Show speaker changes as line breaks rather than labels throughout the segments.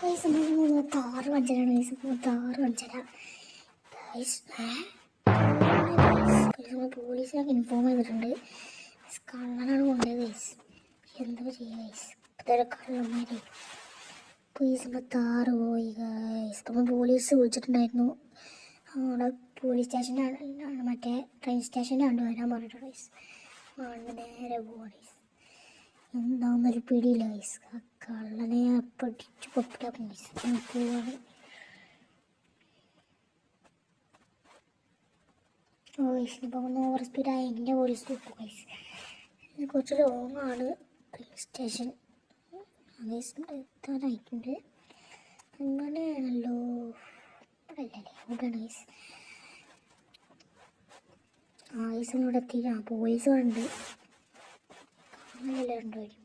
Guys inform ചെയ്തിട്ടുണ്ട്. കള്ളനാണ് കൊണ്ടത് എന്താ ചെയ്യുക കള്ളന്മാരെ. നമ്മൾ താറ് പോയി ഗൈസ് പോലീസ് വിളിച്ചിട്ടുണ്ടായിരുന്നു. അവിടെ പോലീസ് സ്റ്റേഷനാണ് മറ്റേ ട്രെയിൻ സ്റ്റേഷനാണ് വരാൻ പറഞ്ഞിട്ടുണ്ട് ഗൈസ് നേരെ പോവാണ് ഗൈസ് എന്താവുന്നൊരു പിടിയില്ല ഗൈസ് കള്ളനെ പഠിച്ച് ഗൈസ് പോവാണ് ഓ ഗൈസ് ഇപ്പം ഒന്ന് ഓവർ സ്പീഡായ എന്റെ പോലീസ് കിട്ടും ഗൈസ് കുറച്ച് ലോങ് ആണ്. സ്റ്റേഷൻ എത്താനായിട്ടുണ്ട്. അങ്ങനെയാണല്ലോ. അല്ലല്ലേ ഇവിടെയാണ് ഗൈസ് ആ ഗൈസ് ഇവിടെ എത്തി ആ പോലീസ് ഉണ്ട് അങ്ങനെയല്ലേ രണ്ടുപേരും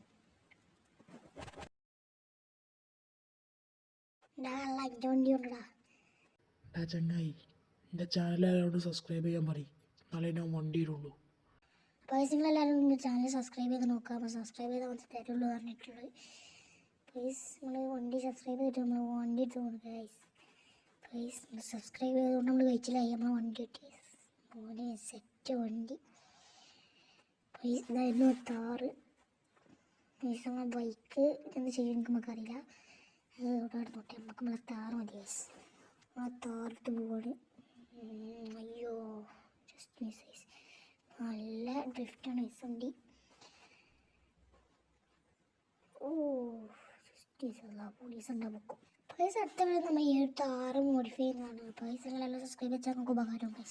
അല്ല വണ്ടി കൊണ്ടടാ
ചങ്ങായി എന്റെ ചാനൽ എല്ലാവരോടും സബ്സ്ക്രൈബ് ചെയ്യാൻ പറയും. എന്നാലേ ഞാൻ വണ്ടി ഇടുള്ളൂ.
നിങ്ങൾ നിങ്ങളെല്ലാവരും എന്റെ ചാനൽ സബ്സ്ക്രൈബ് ചെയ്ത് നോക്കുക അപ്പോൾ സബ്സ്ക്രൈബ് ചെയ്താൽ മതി തരുള്ളൂ പറഞ്ഞിട്ടുള്ളത്. പ്ലീസ് നിങ്ങൾ വണ്ടി സബ്സ്ക്രൈബ് ചെയ്തിട്ട് നമ്മൾ വണ്ടി എടുത്ത് കൊടുക്കുക ഗൈസ് പ്ലീസ് സബ്സ്ക്രൈബ് ചെയ്തുകൊണ്ട് നമ്മൾ കഴിച്ചില്ലായി നമ്മൾ വണ്ടി കിട്ടി. മോനെ സെറ്റ് വണ്ടി. ഇതായിരുന്നു താറ് നമ്മൾ ബൈക്ക് എന്ത് ചെയ്യും എനിക്ക് നമുക്കറിയില്ല അത് ഇവിടെ നോട്ടെ നമുക്ക് നമ്മളെ താറ് മതി ഗൈസ് ആ താറിട്ട് പോവാണ്. അയ്യോ ജസ്റ്റ് മിസ് ഗൈസ് നല്ല ഡ്രിഫ്റ്റാണ് ഗൈസ് വണ്ടി. ഓ പോലീസ് ഉണ്ടാവും പൈസ അടുത്ത നമ്മൾ ഈ താറ് മോഡിഫൈ ചെയ്യുന്നതാണ്. പൈസ സബ്സ്ക്രൈബ് വെച്ചാൽ നമുക്ക് ഉപകാരം ബൈ